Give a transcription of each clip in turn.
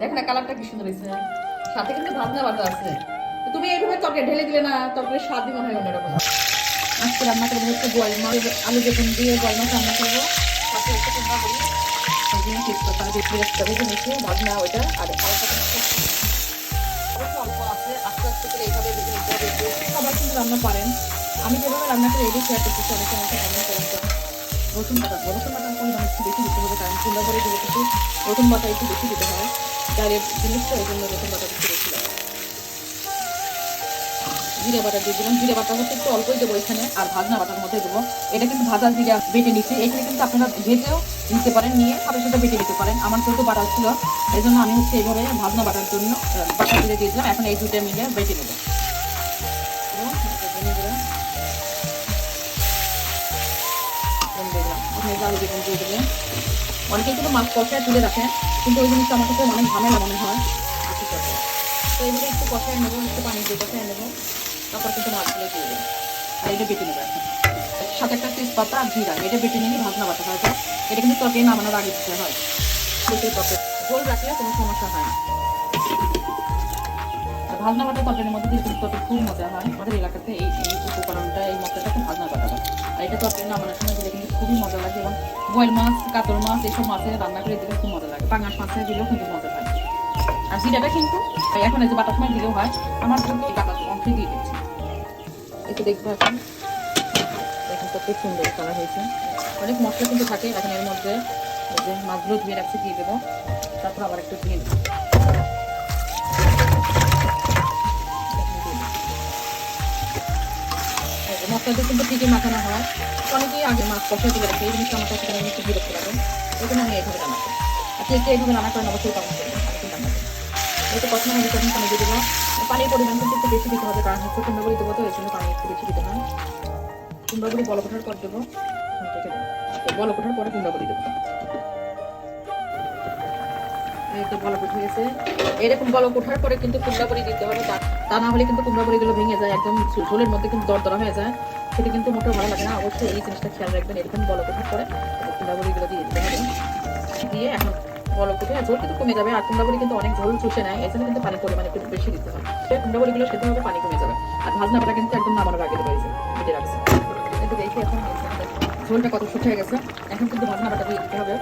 দেখো না কালারটা কি সুন্দর হয়েছে সাথে কিন্তু ভাজনা বাটা আছে তুমি এইভাবে তরকারি ঢেলে দিলে না তরকারি স্বাদই মনে হয় অন্যরকম আজকে রান্না করব হচ্ছে গোয়াল মাছ আলু বেগুন দিয়ে গোয়াল মাছ রান্না করব সাথে পেঁয়াজটা ভেজে নিচ্ছি ভাজনা আর অল্প আছে, আস্তে আস্তে করে এইভাবে একটু। সবাই কিন্তু রান্না পারেন আমি যেভাবে রান্না করে এটাই শেয়ার করতেছি অনেকে আমাকে কমেন্ট করেন। রসুন বাটা, রসুন বাটার পরিমাণ একটু বেশি দিতে হবে, কারণ চুলা করে দিলে কিন্তু রসুন বাটা একটু বেশি দিতে হয় ডাইরেক্ট জিনিস তো এই জন্য রসুন বাটা বেশি জিরে বাটা দিয়ে দিলাম। জিরে বাটা হচ্ছে একটু অল্পই দেবো এখানে, আর ভাজনা বাটার মধ্যে দেবো। এটা কিন্তু ভাজা জিরা বেটে নিচ্ছি এখানে কিন্তু আপনারা ভেজেও নিতে পারেন, নিয়ে সাথে সাথে বেটে নিতে পারেন। আমার যেহেতু বাটা ছিল, এই জন্য আমি হচ্ছে এইভাবে ভাজনা বাটার জন্য বাটা দিয়ে দিলাম। এখন এই দুটো মিলে বেটে নেব। এখন এই আলু দিয়ে দেবেন অনেকে কিন্তু মাছ কষায় তুলে রাখে, কিন্তু ওই জিনিসটা আমার কাছে অনেক ঝামেলা মনে হয়। আশি কষায়। তো এগুলো একটু কষায় নেব, একটু পানি দিয়ে কষায় নেব, তারপর কিন্তু মাছগুলো দিয়ে দেবো। আর এটা বেটে নেব এখন। সাথে একটা তেজপাতা আর জিরা, এটা বেটে নিয়ে ভাজনা বাটা হয় এটা কিন্তু তরকারি নামানোর আগে দিতে হয়। সেটাই তরকারি গোল রাখলে কোনো সমস্যা হয় না। ভাজনা বাটা তরকারির মধ্যে দিয়ে তরকারি খুব মজা হয়। আমাদের এলাকাতে এই এই উপকরণটা, এই মশলাটা খুব ভাজনা বাটা হয়। আর এটা তরকারি নামানোর সময় দিলে কিন্তু খুবই মজা লাগে এবং বয়েল মাছ, কাতল মাছ, এইসব মাছে রান্না করে দিলে খুব মজা লাগে। পাঙাশ মাছে দিলেও কিন্তু মজা হয় আর জিরাটা কিন্তু এখন এই যে বাটার সময় দিলেও হয়, আমার কিন্তু এই বাটার অংশ দিয়ে দিচ্ছি। একটু দেখব এখন। দেখুন কত সুন্দর করা হয়েছে। অনেক মশলা কিন্তু থাকে, এখন এর মধ্যে যে মাছগুলো ধুয়ে রাখছি, দিয়ে দেবো। তারপর আবার একটু দিয়ে দেবো মশলাটা কিন্তু ঠিকই মাখানো হয়। অনেকেই আগে মাছ কষা দিয়ে রাখে এই জিনিসটা আমার কাছে কেন একটু বিরক্ত লাগে? এই জন্য আমি এইভাবে রান্না করি আপনি একটু এইভাবে রান্না করেন, অবশ্যই কমেন্ট করবেন আমি করি একটু কষানো তখন পানি দিয়ে দেবো পানির পরিমাণ কিন্তু একটু বেশি দিতে হবে, কারণ হচ্ছে কুমড়ো বড়ি দেবো তো এই জন্য পানি একটু বেশি দিতে হয়। কুমড়ো বড়ি বল কোঠার পর দেবো। এখন থেকে দেবো। তো বল কোঠার পরে কুমড়ো বড়ি দেবো। এই এরকম বল ওঠার পরে কিন্তু কুমড়া বড়ি দিতে হবে। তা- না হলে কিন্তু কুমড়া বড়িগুলো ভেঙে যায়, একদম ঝোলের মধ্যে কিন্তু দরদরা হয়ে যায়। সেটা কিন্তু মোটেও ভালো লাগে না। অবশ্যই এই জিনিসটা খেয়াল রাখবেন, এরকম বল ওঠার পরে কুমড়া বড়িগুলো দিয়ে দিতে হবে। দিয়ে এখন বল উঠে ঝোল কিন্তু কমে যাবে, আর কুমড়া কিন্তু অনেক ঝোল চুষে নেয় এই জন্য কিন্তু পানির পরিমাণ একটু বেশি দিতে হয়। সেই কুমড়া বড়িগুলো সেদ্ধ হবে, পানি কমে যাবে। আর ভাজনা কিন্তু একদম নামানোর আগে যে কেটে রাখছে। কিন্তু দেখি এখন ঝোলটা কত শুকিয়ে গেছে। এখন কিন্তু ভাজনা পাতা দিয়ে দিতে হবে।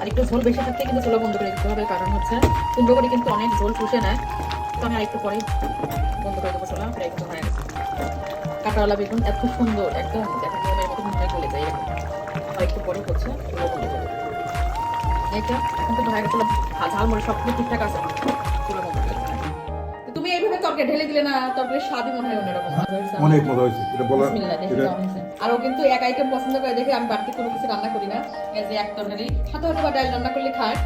আর একটু ঝোল বেশি থাকতে কিন্তু চুলা বন্ধ করে দিতে হবে কারণ হচ্ছে কুমড়ো করে কিন্তু অনেক ঝোল চুষে নেয়। তো আমি আরেকটু পরেই বন্ধ করে দেবো চুলা প্রায় কিন্তু হয়ে গেছে। কাঁটাওয়ালা বেগুন এত সুন্দর একদম দেখা নিয়মের মতো মনে গলে যায় এরকম। আর একটু পরে হচ্ছে চুলা বন্ধ করে দেবো। এখন তো হয়ে ঝাল সব কিছু ঠিকঠাক আছে। চুলা বন্ধ করে তুমি এইভাবে তরকারি ঢেলে দিলে না তরকারি স্বাদই মনে হয় অন্যরকম। অনেক মজা হয়েছে এটা বলা আর ও কিন্তু এক আইটেম পছন্দ করে দেখে আমি বাড়তি কোনো কিছু রান্না করি না। যে এক তরকারি হাতে হয়তো বা ডাল রান্না করলে খায়,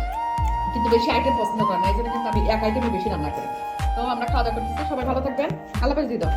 কিন্তু বেশি আইটেম পছন্দ করে না। এই জন্য কিন্তু আমি এক আইটেমই বেশি রান্না করি। তো আমরা খাওয়া দাওয়া করতেছি, সবাই ভালো থাকবেন। আল্লাহ হাফেজ দিদি